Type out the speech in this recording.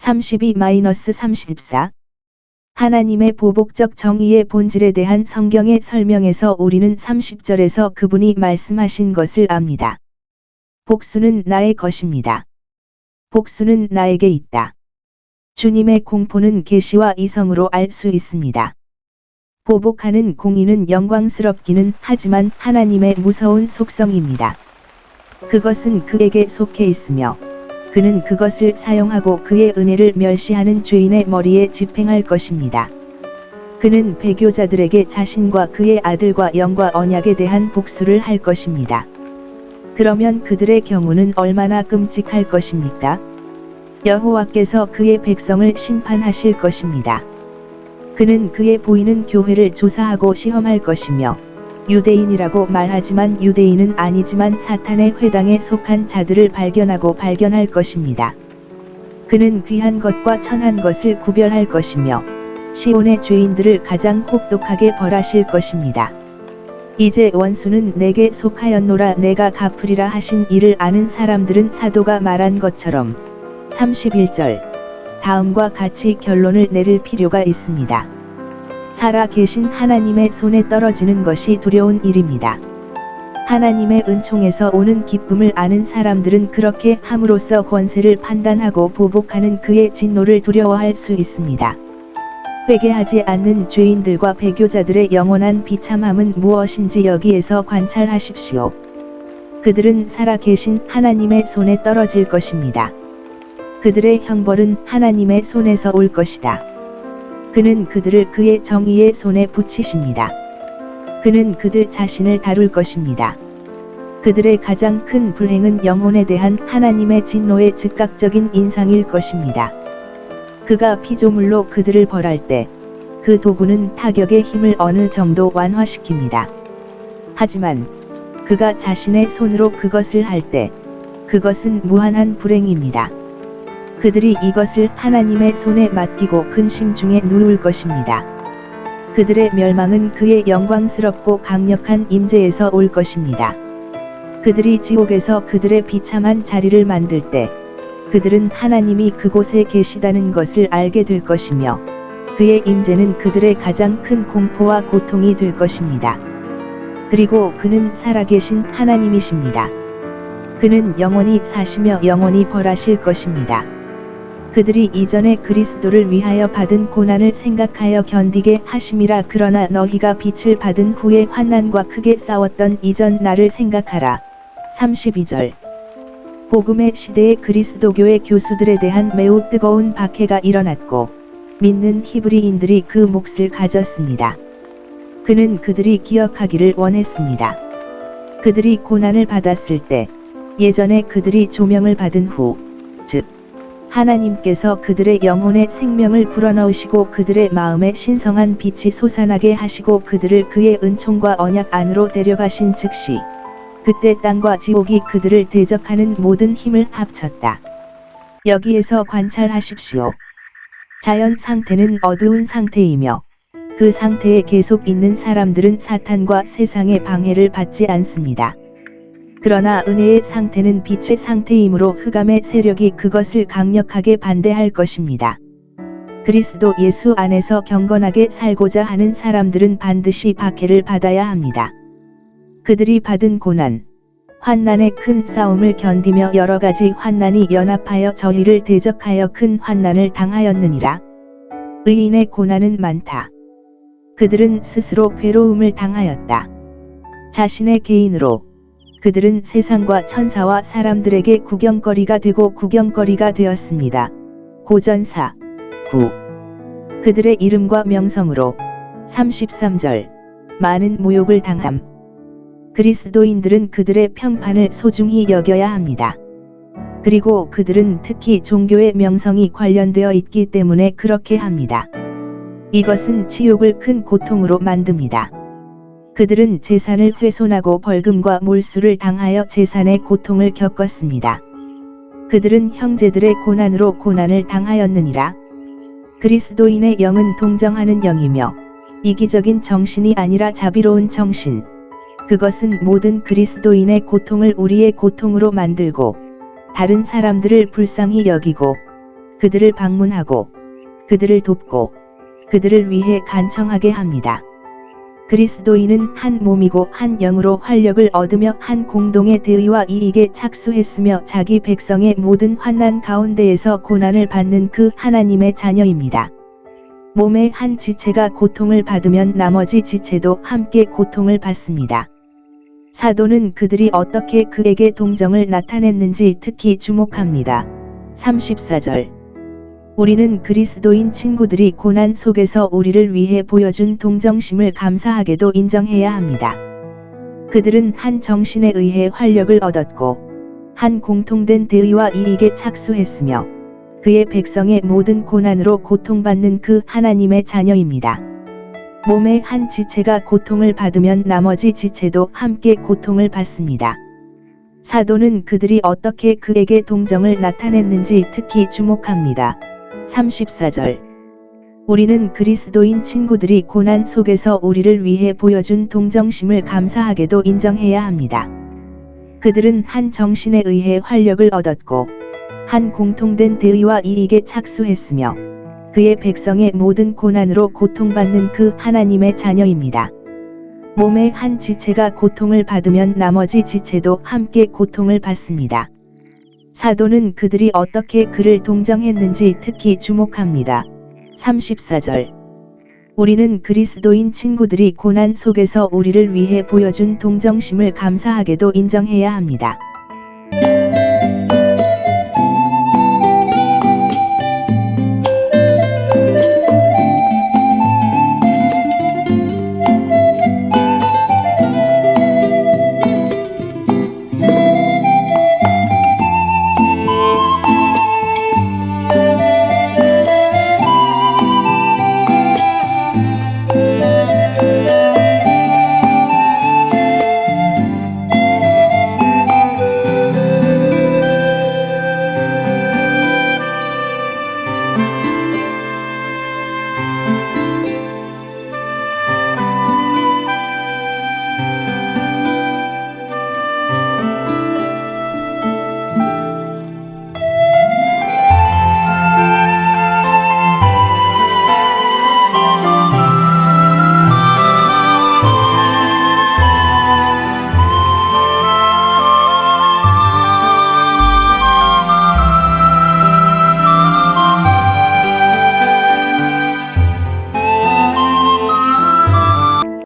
32-34 하나님의 보복적 정의의 본질에 대한 성경의 설명에서 우리는 30절에서 그분이 말씀하신 것을 압니다. 복수는 나의 것입니다. 복수는 나에게 있다. 주님의 공포는 계시와 이성으로 알 수 있습니다. 보복하는 공의는 영광스럽기는 하지만 하나님의 무서운 속성입니다. 그것은 그에게 속해 있으며 그는 그것을 사용하고 그의 은혜를 멸시하는 죄인의 머리에 집행할 것입니다. 그는 배교자들에게 자신과 그의 아들과 영과 언약에 대한 복수를 할 것입니다. 그러면 그들의 경우는 얼마나 끔찍할 것입니까? 여호와께서 그의 백성을 심판하실 것입니다. 그는 그의 보이는 교회를 조사하고 시험할 것이며 유대인이라고 말하지만 유대인은 아니지만 사탄의 회당에 속한 자들을 발견하고 발견할 것입니다. 그는 귀한 것과 천한 것을 구별할 것이며 시온의 죄인들을 가장 혹독하게 벌하실 것입니다. 이제 원수는 내게 속하였노라 내가 갚으리라 하신 이를 아는 사람들은 사도가 말한 것처럼 31절 다음과 같이 결론을 내릴 필요가 있습니다. 살아 계신 하나님의 손에 떨어지는 것이 두려운 일입니다. 하나님의 은총에서 오는 기쁨을 아는 사람들은 그렇게 함으로써 권세를 판단하고 보복하는 그의 진노를 두려워할 수 있습니다. 회개하지 않는 죄인들과 배교자들의 영원한 비참함은 무엇인지 여기에서 관찰하십시오. 그들은 살아계신 하나님의 손에 떨어질 것입니다. 그들의 형벌은 하나님의 손에서 올 것이다. 그는 그들을 그의 정의의 손에 붙이십니다. 그는 그들 자신을 다룰 것입니다. 그들의 가장 큰 불행은 영혼에 대한 하나님의 진노의 즉각적인 인상일 것입니다. 그가 피조물로 그들을 벌할 때, 그 도구는 타격의 힘을 어느 정도 완화시킵니다. 하지만, 그가 자신의 손으로 그것을 할 때, 그것은 무한한 불행입니다. 그들이 이것을 하나님의 손에 맡기고 근심 중에 누울 것입니다. 그들의 멸망은 그의 영광스럽고 강력한 임재에서 올 것입니다. 그들이 지옥에서 그들의 비참한 자리를 만들 때 그들은 하나님이 그곳에 계시다는 것을 알게 될 것이며 그의 임재는 그들의 가장 큰 공포와 고통이 될 것입니다. 그리고 그는 살아계신 하나님이십니다. 그는 영원히 사시며 영원히 벌하실 것입니다. 그들이 이전에 그리스도를 위하여 받은 고난을 생각하여 견디게 하심이라 그러나 너희가 빛을 받은 후에 환난과 크게 싸웠던 이전 나를 생각하라. 32절 복음의 시대에 그리스도교의 교수들에 대한 매우 뜨거운 박해가 일어났고 믿는 히브리인들이 그 몫을 가졌습니다. 그는 그들이 기억하기를 원했습니다. 그들이 고난을 받았을 때 예전에 그들이 조명을 받은 후, 즉 하나님께서 그들의 영혼의 생명을 불어넣으시고 그들의 마음에 신성한 빛이 솟아나게 하시고 그들을 그의 은총과 언약 안으로 데려가신 즉시 그때 땅과 지옥이 그들을 대적하는 모든 힘을 합쳤다. 여기에서 관찰하십시오. 자연 상태는 어두운 상태이며 그 상태에 계속 있는 사람들은 사탄과 세상의 방해를 받지 않습니다. 그러나 은혜의 상태는 빛의 상태이므로 흑암의 세력이 그것을 강력하게 반대할 것입니다. 그리스도 예수 안에서 경건하게 살고자 하는 사람들은 반드시 박해를 받아야 합니다. 그들이 받은 고난, 환난의 큰 싸움을 견디며 여러 가지 환난이 연합하여 저희를 대적하여 큰 환난을 당하였느니라. 의인의 고난은 많다. 그들은 스스로 괴로움을 당하였다. 자신의 개인으로 그들은 세상과 천사와 사람들에게 구경거리가 되고 구경거리가 되었습니다. 고전사 9 그들의 이름과 명성으로 33절 많은 모욕을 당함 그리스도인들은 그들의 평판을 소중히 여겨야 합니다. 그리고 그들은 특히 종교의 명성이 관련되어 있기 때문에 그렇게 합니다. 이것은 지옥을 큰 고통으로 만듭니다. 그들은 재산을 훼손하고 벌금과 몰수를 당하여 재산의 고통을 겪었습니다. 그들은 형제들의 고난으로 고난을 당하였느니라. 그리스도인의 영은 동정하는 영이며 이기적인 정신이 아니라 자비로운 정신. 그것은 모든 그리스도인의 고통을 우리의 고통으로 만들고 다른 사람들을 불쌍히 여기고 그들을 방문하고 그들을 돕고 그들을 위해 간청하게 합니다. 그리스도인은 한 몸이고 한 영으로 활력을 얻으며 한 공동의 대의와 이익에 착수했으며 자기 백성의 모든 환난 가운데에서 고난을 받는 그 하나님의 자녀입니다. 몸의 한 지체가 고통을 받으면 나머지 지체도 함께 고통을 받습니다. 사도는 그들이 어떻게 그에게 동정을 나타냈는지 특히 주목합니다. 34절 우리는 그리스도인 친구들이 고난 속에서 우리를 위해 보여준 동정심을 감사하게도 인정해야 합니다. 그들은 한 정신에 의해 활력을 얻었고, 한 공통된 대의와 이익에 착수했으며, 그의 백성의 모든 고난으로 고통받는 그 하나님의 자녀입니다. 몸의 한 지체가 고통을 받으면 나머지 지체도 함께 고통을 받습니다. 사도는 그들이 어떻게 그에게 동정을 나타냈는지 특히 주목합니다. 34절 우리는 그리스도인 친구들이 고난 속에서 우리를 위해 보여준 동정심을 감사하게도 인정해야 합니다. 그들은 한 정신에 의해 활력을 얻었고, 한 공통된 대의와 이익에 착수했으며, 그의 백성의 모든 고난으로 고통받는 그 하나님의 자녀입니다. 몸의 한 지체가 고통을 받으면 나머지 지체도 함께 고통을 받습니다. 사도는 그들이 어떻게 그를 동정했는지 특히 주목합니다. 34절 우리는 그리스도인 친구들이 고난 속에서 우리를 위해 보여준 동정심을 감사하게도 인정해야 합니다.